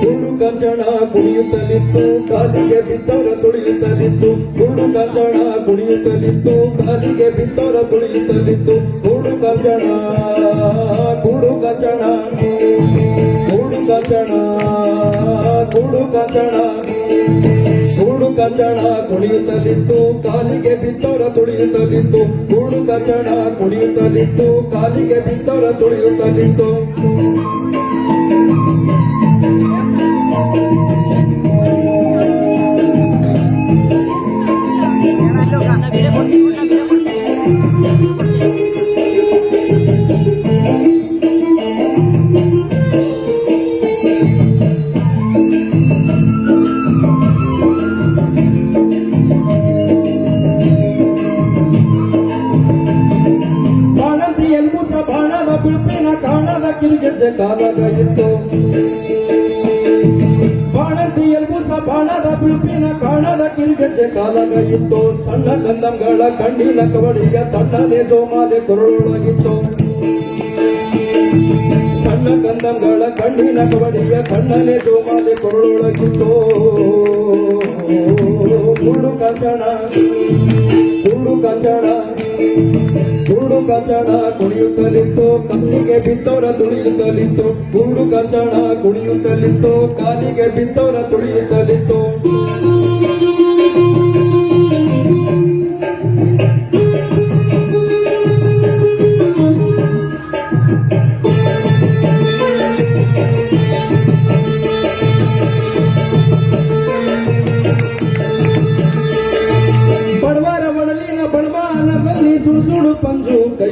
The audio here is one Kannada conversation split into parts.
ಹುಡುಗ ಚಣ ಕುಣಿಯುತ್ತಲಿತ್ತು ಕಾಲಿಗೆ ಬಿದ್ದವರ ತುಳಿಯುತ್ತಲಿತ್ತು ಹುಡುಗ ಚಣ ಕುಣಿಯುತ್ತಲಿತ್ತು ಕಾಲಿಗೆ ಬಿತ್ತರ ಕುಣಿಯುತ್ತಲಿತ್ತು ಕೂಡು ಚಣ ಕೂಡು ಚಣ ಕೂಡು ಚಣ ಕೂಡು ಚಣ ಕೂಡು ಚಣ ಕುಣಿಯುತ್ತಲಿತ್ತು ಕಾಲಿಗೆ ಬಿತ್ತರ ತುಳಿಯುತ್ತಲಿತ್ತು ಕೂಡು ಚಣ ಕುಣಿಯುತ್ತಲಿತ್ತು ಕಾಲಿಗೆ ಬಿತ್ತರ ತುಳಿಯುತ್ತಲಿತ್ತು ಕಿರುಗೆಜ್ಜೆ ಕಾಲಗ ಇತ್ತು ಬಾಣಂತಿ ಎಲ್ಬುಸ ಬಾಣದ ಬಿಳುಪಿನ ಕಾಣದ ಕಿರುಗೆಜ್ಜೆ ಕಾಲಗ ಇತ್ತು ಸಣ್ಣ ಕಂದಂಗಳ ಕಣ್ಣಿನ ಕವಡಿಗ ತಣ್ಣನೆ ಜೋಮಾಲೆ ಕೊರಳೊಳಗಿತ್ತು ಸಣ್ಣ ಕಂದಂಗಳ ಕಣ್ಣಿನ ಕವಡಿಯ ಕಣ್ಣನೆ ಜೋಮಾಲೆ ಕೊರಳೊಳಗಿತ್ತು ಕುರುಡು ಕಂಚಣ ಕಚಡ ಕುಣಿಯುತ್ತಲಿತ್ತು ಕಲ್ಲಿಗೆ ಬಿದ್ದವರ ತುಳಿಯುತ್ತಲಿತ್ತು ಗೂಡು ಕಚಡ ಕುಣಿಯುತ್ತಲಿತ್ತು ಕಾಲಿಗೆ ಬಿದ್ದವರ ತುಳಿಯುತ್ತಲಿತ್ತು ಬಡವರ ಒಡಲಿನ ಬಡವಾನದಲ್ಲಿ ಸುಡು ಸುಡು ಪಂಜು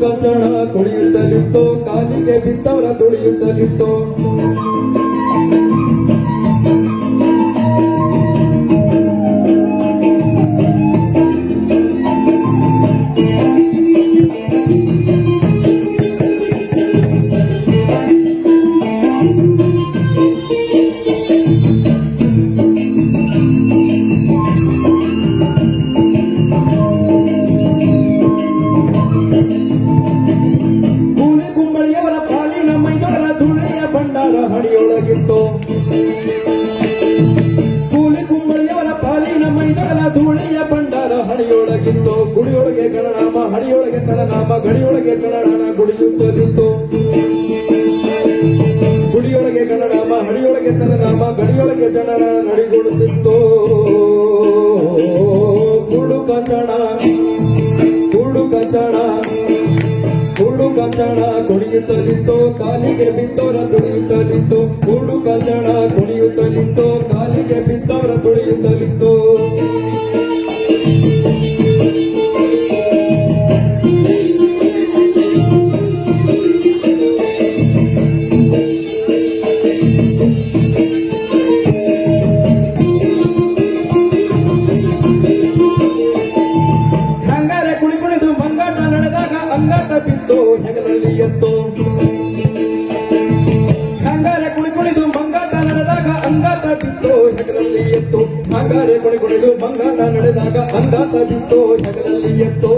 ಕಚಡ ಕುಡಿಯುತ್ತಲಿತ್ತು ಕಾಲಿಗೆ ಬಿದ್ದವರ ತುಳಿಯುತ್ತಲಿತ್ತು. ಹಣಿಯೊಳಗೆ ನಮ್ಮ ಗಡಿಯೊಳಗೆ ಕಣನಾಮ ಗುಡಿಯುತ್ತಲಿತ್ತು ಗುಡಿಯೊಳಗೆ ಕಣಡಾಮ ಹಳಿಯೊಳಗೆ ತನ ನಾಮ, ಗಡಿಯೊಳಗೆ ಜನನ ನಡಿಗೊಡುತ್ತಿತ್ತು ಕುರುಡು ಕಚಡ ಕುರುಡು ಕಚಡ ಕುರುಡು ಕಚಡ ಕುಣಿಯುತ್ತಲಿತ್ತು ಕಾಲಿಗೆ ಬಿದ್ದವರ ತುಳಿಯುತ್ತಲಿತ್ತು ಕುರುಡು ಕಚಡ ಕುಣಿಯುತ್ತಲಿತ್ತು ಕಾಲಿಗೆ ಬಿದ್ದವರ ತುಳಿಯುತ್ತಲಿತ್ತು ನಡೆದಾಗ ಬಿದ್ದು ಹೆಗಲಲ್ಲಿ ಎತ್ತು. ಹಂಗಾರೆ ಕುಳಿ ಕುಣಿದು ಮಂಗಾಟ ನಡೆದಾಗ ಅಂಗಾಟ ಬಿತ್ತು ಹೆಗಲಲ್ಲಿ ಎತ್ತು. ಹಂಗಾರೆ ಕುಳಿ ಕುಣಿದು ಮಂಗಾಟ ನಡೆದಾಗ ಅಂಗಾಟ ಬಿತ್ತು ಹೆಗಲಲ್ಲಿ ಎತ್ತು.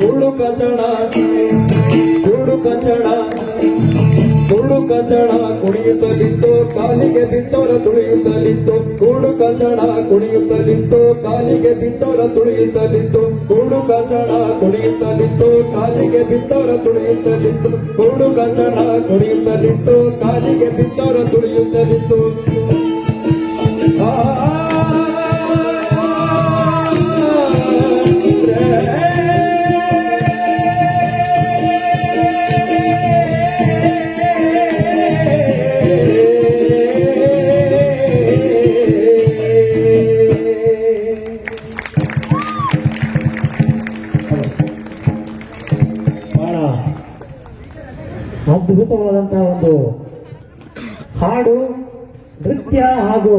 ಕುರುಡು ಕಚಡ ಕುರುಡು ಕಚಡ ಕುರುಡು ಕಚಡ ಕುಣಿಯುತ್ತಲಿತ್ತು ಕಾಲಿಗೆ ಬಿದ್ದವರ ತುಳಿಯುತ್ತಲಿತ್ತು ಕುರುಡು ಕಚಡ ಕುಣಿಯುತ್ತಲಿತ್ತು ಕಾಲಿಗೆ ಬಿದ್ದವರ ತುಳಿಯುತ್ತಲಿತ್ತು ಕುರುಡು ಕಚಡ ಕುಣಿಯುತ್ತಲಿತ್ತು ಕಾಲಿಗೆ ಬಿದ್ದವರ ತುಳಿಯುತ್ತಲಿತ್ತು ಕುರುಡು ಕಚಡ ಕುಣಿಯುತ್ತಲಿತ್ತು ಕಾಲಿಗೆ ಬಿದ್ದವರ ತುಳಿಯುತ್ತಲಿತ್ತು ಅದ್ಭುತವಾದಂತಹ ಒಂದು ಹಾಡು ನೃತ್ಯ ಹಾಗೂ